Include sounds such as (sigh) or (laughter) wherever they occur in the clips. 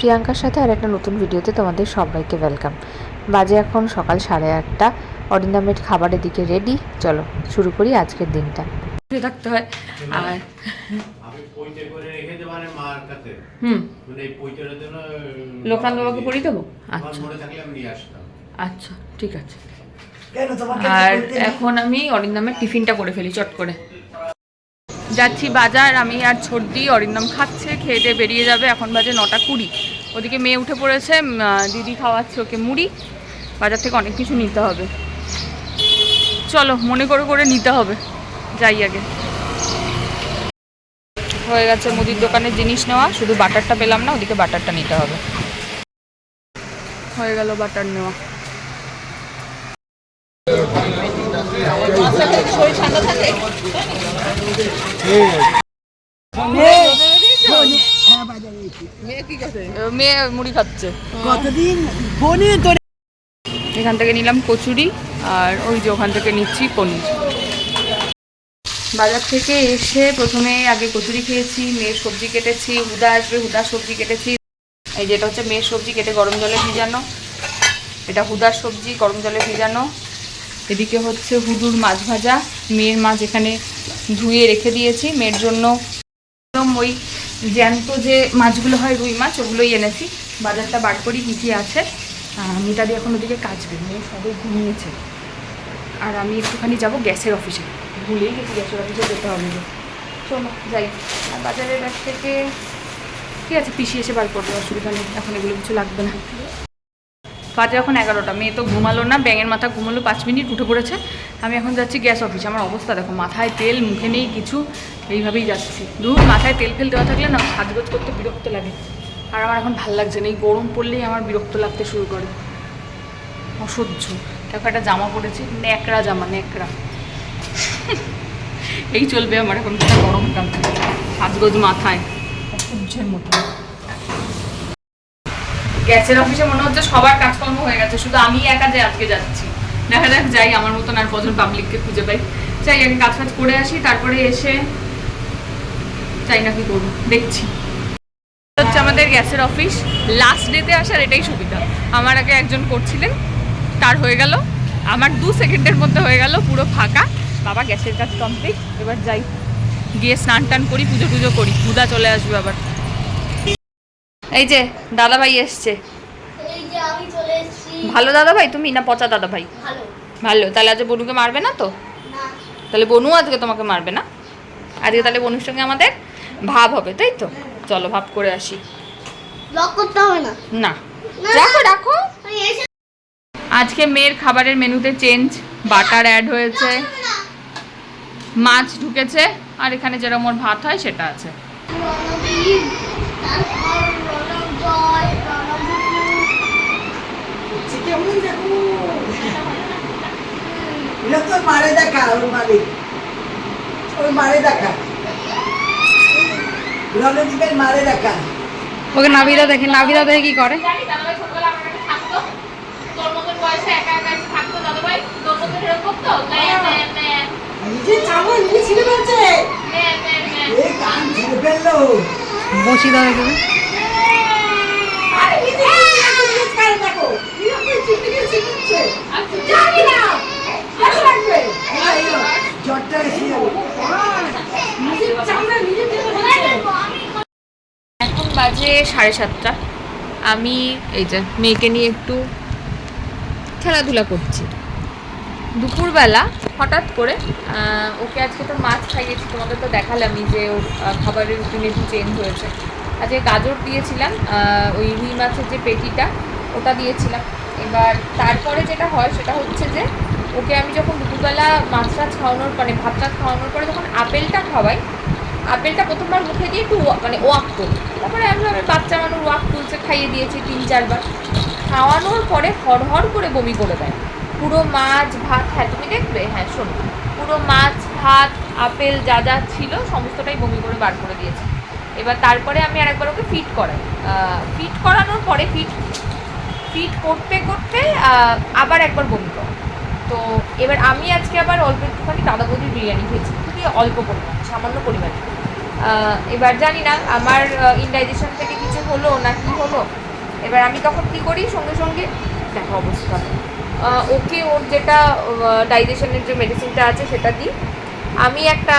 প্রিয়াঙ্কার সাথে আর একটা নতুন ভিডিওতে তোমাদের সবাইকে ওয়েলকাম বাজে এখন সকাল সাড়ে আটটা। অরিন্দামেট খাবারের দিকে রেডি চলো শুরু করি আজকের দিনটা। থাকতে হয়। আর মানে মার কাছে। হুম। মানে এই পইতের জন্য বাবাকে পড়িয়ে দেবো? আচ্ছা। থাকলে আমি নিয়ে আসতাম। আচ্ছা ঠিক আছে। আর এখন আমি অরিন্দমের টিফিনটা করে ফেলি চট করে। যাচ্ছি বাজার আমি আর ছর্দি অরিন্দম খাচ্ছে খেয়ে দিয়ে বেরিয়ে যাবে। এখন বাজে নটা কুড়ি। ওদিকে মেয়ে উঠে পড়েছে দিদি খাওয়াচ্ছে ওকে মুড়ি। বাজার থেকে অনেক কিছু নিতে হবে। চলো মনে করে করে নিতে হবে। যাই আগে। হয়ে গেছে মুদির দোকানের জিনিস নেওয়া। শুধু বাটারটা পেলাম না ওদিকে বাটারটা নিতে হবে। হয়ে গেল বাটার নেওয়া। হ্যাঁ, বাজারে গেছি। মেয়ে মুড়ি খাচ্ছে। কতদিন? ফোনে তোর এখান থেকে নিলাম কচুরি আর ওই যে ওখান থেকে নিচ্ছি পনির। বাজার থেকে এসে প্রথমে আগে কচুরি খেয়েছি মেয়ের সবজি কেটেছি হুদা আসবে হুদা সবজি কেটেছি। এই যেটা হচ্ছে মেয়ের সবজি কেটে গরম জলে ভিজানো। এটা হুদার সবজি গরম জলে ভিজানো। এদিকে হচ্ছে হুদুর মাছ ভাজা। মেয়ের মাছ এখানে ধুয়ে রেখে দিয়েছি। মেয়ের জন্য একদম ওই জ্যান্ত যে মাছগুলো হয় রুই মাছ, ওগুলোই এনেছি। বাজারটা বার করি কী কী আছে। মিতাদি এখন ওদিকে কাজ মেয়ে সবাই ঘুমিয়েছে। আর আমি একটুখানি যাব গ্যাসের অফিসে। ভুলেই গেছি গ্যাসের অফিসে যেতে হবে চলো, যাই। আর বাজারের ব্যাগ থেকে ঠিক আছে? পিসি এসে বার করবে, অসুবিধা নেই। এখন এগুলো কিছু লাগবে না। বাজে এখন এগারোটা, মেয়ে তো ঘুমালো না, ব্যাঙের মাথা ঘুমালো, পাঁচ মিনিট উঠে পড়েছে। আমি এখন যাচ্ছি গ্যাস অফিসে আমার অবস্থা দেখো, মাথায় তেল, মুখে নেই কিছু, এইভাবেই যাচ্ছি। দূর মাথায় তেল ফেল দেওয়া থাকলে না সাজগোজ করতে বিরক্ত লাগে। আর আমার এখন ভালো লাগছে না, এই গরম পড়লেই আমার বিরক্ত লাগতে শুরু করে। অসহ্য। দেখো একটা জামা পরেছি ন্যাকড়া জামা, ন্যাকড়া। এই চলবে আমার এখন গরমকাল সাজগোজ মাথায়। অসহ্যের মতো। গ্যাসের অফিসে মনে হচ্ছে সবার কাজকর্ম হয়ে গেছে। শুধু আমি একা যে আজকে যাচ্ছি। দেখা যাক, যাই, আমার মতন আর কজন পাবলিককে খুঁজে পাই। চাই আগে কাজ ফাজ করে আসি, তারপরে এসে চাই না কি করব, দেখছি। হচ্ছে আমাদের গ্যাসের অফিস লাস্ট ডেতে আসার এটাই সুবিধা। আমার আগে একজন করছিলেন, তার হয়ে গেল। আমার দু সেকেন্ডের মধ্যে হয়ে গেল, পুরো ফাঁকা। বাবা গ্যাসের কাজ কমপ্লিট এবার যাই, গিয়ে স্নান টান করি পুজো টুজো করি। পূজা চলে আসবে আবার। এই যে দাদা ভাই এসছে। ভালো দাদা ভাই তুমি না পচা দাদা ভাই ভালো তাহলে আজ বনুকে মারবে না তো? তাহলে বনু আজকে তোমাকে মারবে না? আজকে তাহলে বনুর সঙ্গে আমাদের ভাব হবে তাই তো? চলো ভাব করে আসি। লক করতে হবে না? না। না। রাখো রাখো। আজকে মেয়ের খাবারের মেনুতে চেঞ্জ বাটার অ্যাড হয়েছে। মাছ ঢুকেছে আর এখানে যেরকম ওর ভাত হয় সেটা আছে। তোর মারে দেখা ওর মারে। ওর মারে দেখা। রণদীপের মারে দেখা। ওকে নাবিদা দেখে নাবিদা দেখে কি করে? বসি দাদা দেবে আরে নিজে নিজে নিজে কান দেখো এরকম চিপে দিয়ে ছিঁড়ছে জানি না ভালো লাগবে এই তো, জ্বরটা এসে যাবে নিজে চামড়া নিজে ছিঁড়ে ফেলছে এখন বাজে সাড়ে সাতটা। আমি এই যে মেয়েকে নিয়ে একটু খেলাধুলা করছি। দুপুরবেলা হঠাৎ করে ওকে আজকে তো মাছ খাইয়েছি, তোমাদের তো দেখালামই যে ওর খাবারের রুটিন একটু চেঞ্জ হয়েছে। আজকে গাজর দিয়েছিলাম ওই রুই মাছের যে পেটিটা, ওটা দিয়েছিলাম। এবার তারপরে যেটা হয়, সেটা হচ্ছে যে ওকে আমি যখন দুপুরবেলা মাছ টাছ খাওয়ানোর মানে ভাত টাত খাওয়ানোর পরে যখন আপেলটা খাওয়াই আপেলটা প্রথমবার মুখে দিয়ে একটু মানে ওয়াক করি। তারপরে আমি বাচ্চা মানুষ ওয়াক তুলছে, খাইয়ে দিয়েছি তিন চারবার। খাওয়ানোর পরে হড়হড় করে বমি করে দেয়। পুরো মাছ, ভাত হ্যাঁ তুমি দেখবে হ্যাঁ শোনো। পুরো মাছ, ভাত, আপেল যা যা ছিল সমস্তটাই বমি করে বার করে দিয়েছে। এবার তারপরে আমি আরেকবার ওকে ফিট করাই। ফিট করানোর পরে ফিট ফিট করতে করতে আবার একবার বমি করে। তো এবার আমি আজকে আবার অল্প একটুখানি দাদা বৌদির বিরিয়ানি খেয়েছি। খুবই অল্প পরিমাণ, সামান্য পরিমাণে। এবার জানি না, আমার ইনডাইজেশন থেকে কিছু হলো না কি হলো? এবার আমি তখন কি করি? সঙ্গে সঙ্গে দেখো অবস্থা। ওকে ওর যেটা ডাইজেশনের যে মেডিসিনটা আছে সেটা দিই। আমি একটা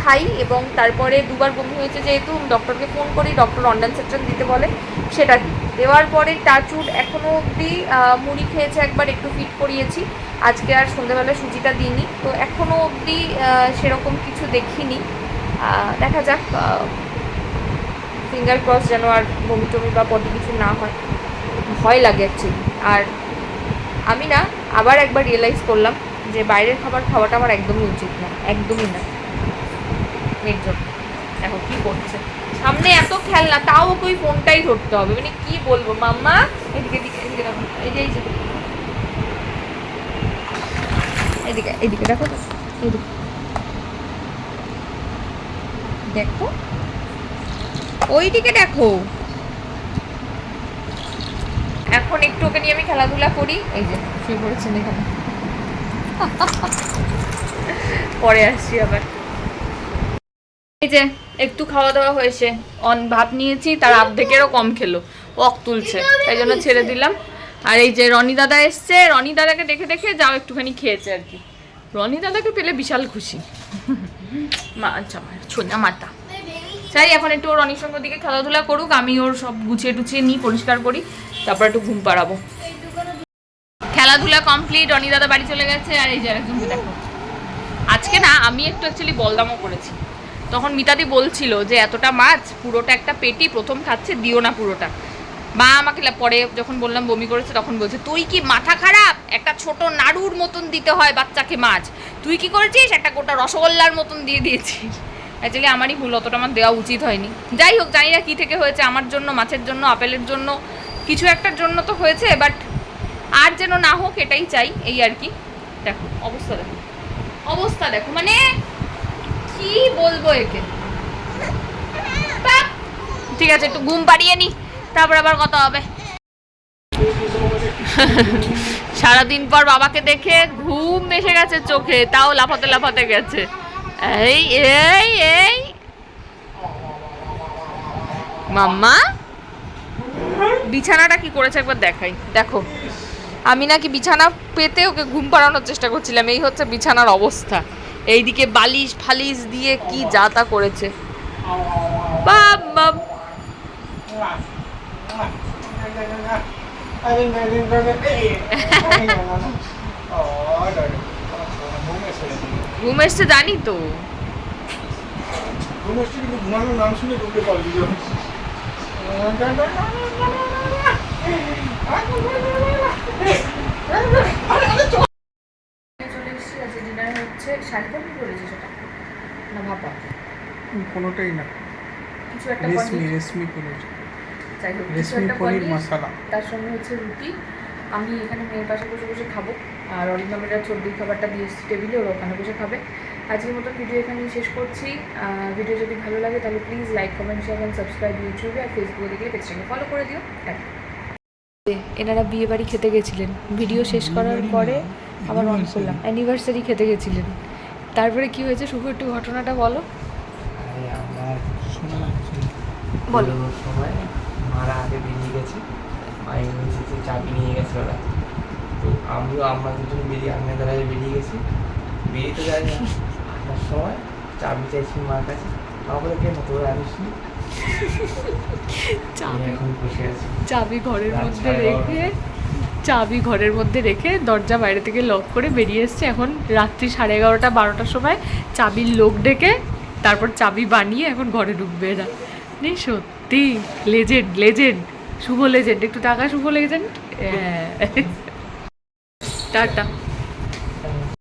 খাই এবং তারপরে দুবার বমি হয়েছে যেহেতু ডক্টরকে ফোন করি ডক্টর অন্ডান সেকশন দিতে বলে, সেটা দিই। দেওয়ার পরে টাচুড এখনও অবধি মুড়ি খেয়েছে একবার, একটু ফিট করিয়েছি। আজকে আর সন্ধ্যাবেলা সুজিটা দিইনি। তো এখনও অবধি সেরকম কিছু দেখিনি। দেখা যাক ফিঙ্গার ক্রস যেন আর বমি টমি বা পটি কিছু না হয়। ভয় লাগে অ্যাকচুয়ালি আর আমি না আবার একবার রিয়েলাইজ করলাম যে বাইরের খাবার খাওয়াটা আমার একদমই উচিত না, একদমই না। এর জন্য। দেখো কী করছে। সামনে এত খেলনা, তাও ওকে ওই ফোনটাই ধরতে হবে। মানে কি বলব? মাম্মা, এদিকে এদিকে এদিকে দেখো। এই যে এই যে। এদিকে এদিকে দেখো এদিকে দেখো। ওইদিকে দেখো। এখন একটু ওকে নিয়ে আমি খেলাধুলা করি। এই যে, শুয়ে পড়েছেন এখানে। (laughs) পরে আসছি আবার। এই যে, একটু খাওয়া দাওয়া হয়েছে। অন ভাত নিয়েছি, তার অর্ধেকেরও কম খেলো। ওক তুলছে, তাই জন্য ছেড়ে দিলাম। আর এই যে রনি দাদা এসছে, রনি দাদাকে দেখে দেখে যাও, একটুখানি খেয়েছে আর কি। রনি দাদাকে পেলে বিশাল খুশি। (laughs) আচ্ছা ছোনা মাতা চাই এখন একটু ওর রনির সঙ্গে দিকে খেলাধুলা করুক, আমি ওর সব গুছিয়ে টুছিয়ে নিই, পরিষ্কার করি, তারপর একটু ঘুম পাড়াবো। খেলাধুলা কমপ্লিট রনি দাদা বাড়ি চলে গেছে, আর এই যে দেখো। আজকে না, আমি একটু অ্যাকচুয়ালি বলদামও করেছি। তখন মিতাদি বলছিল যে, এতটা মাছ, পুরোটা একটা পেটি, প্রথম খাচ্ছে, দিও না পুরোটা। মা আমাকে পরে যখন বললাম বমি করেছে তখন বলছে, তুই কি মাথা খারাপ? একটা ছোট নাড়ুর মতন দিতে হয় বাচ্চাকে মাছ। তুই কি করেছিস? একটা গোটা রসগোল্লার মতন দিয়ে দিয়েছিস। অ্যাকচুয়ালি আমারই ভুল, অতটা আমার দেওয়া উচিত হয়নি। যাই হোক, জানি না কী থেকে হয়েছে, আমার জন্য, মাছের জন্য, আপেলের জন্য, কিছু একটার জন্য তো হয়েছে বাট আর যেন না হোক, এটাই চাই, এই আর কি। দেখো, অবস্থা দেখো অবস্থা দেখো মানে কি বলব একে? ঠিক আছে, একটু ঘুম পাড়িয়ে নি। তারপর আবার কথা হবে। সারাদিন পর বাবাকে দেখে ঘুম এসে গেছে চোখে, তাও লাফাতে লাফাতে গেছে। এই এই এই। মাম্মা, বিছানাটা কি করেছে একবার দেখাই। দেখো, আমি নাকি বিছানা পেতে ওকে ঘুম পাড়ানোর চেষ্টা করছিলাম, এই হচ্ছে বিছানার অবস্থা। এইদিকে বালিশ ফালিশ দিয়ে কি যাতা করেছে। বাপ। ঘুম এসছে জানি তো। নাম শুনে ঢুকে পারবি চলে এসেছি আজকে ডিনার হচ্ছে শাড়ি পরে করেছি সেটা না। ভাপা কোনোটাই না। কিছু একটা রেশমি রেশমি পনির যাই হোক কিছু একটা পনির মশলা। তার সঙ্গে হচ্ছে রুটি। আমি এখানে মেয়ের পাশে বসে বসে খাব। আর অরিন্দমের চর্বির খাবারটা দিয়ে এসেছি টেবিলে ওরা ওখানে বসে খাবে। আজকের মতো ভিডিও এখানেই শেষ করছি। ভিডিও যদি ভালো লাগে তাহলে please like comment share and subscribe ইউটিউবে আর ফেসবুকে দেখলে পেজটাকে ফলো করে দিও। এনারা বিয়ে বাড়ি খেতে গেছিলেন। ভিডিও শেষ করার পরে আবার অন করলাম। অ্যানিভার্সারি খেতে গেছিলেন। তারপরে কি হয়েছে? শুভ একটু ঘটনাটা বলো। আমার শোনা যাচ্ছে। বলো। সময় মারা আগে বেরিয়ে গেছে। মায়ের নিচে যে চাবি নিয়ে গেছে ওরা তো আমিও আমরা দুজন বেরিয়ে আমি দাঁড়ায় বেরিয়ে গেছি। বেরিয়ে তো যাই না। আসার সময় চাবি চাইছি মার কাছে। বলে কেন তোরা আমি এখন বসে আছি। চাবি ঘরের মধ্যে রেখে চাবি ঘরের মধ্যে রেখে দরজা বাইরে থেকে লক করে বেরিয়ে এসছে। এখন রাত্রি সাড়ে এগারোটা বারোটার সময় চাবির লোক ডেকে তারপর চাবি বানিয়ে এখন ঘরে ঢুকবে এরা। নেই সত্যি লেজেন্ড লেজেন্ড শুভ লেজেন্ড একটু টাকা শুভ লেজেন্ড টাটা।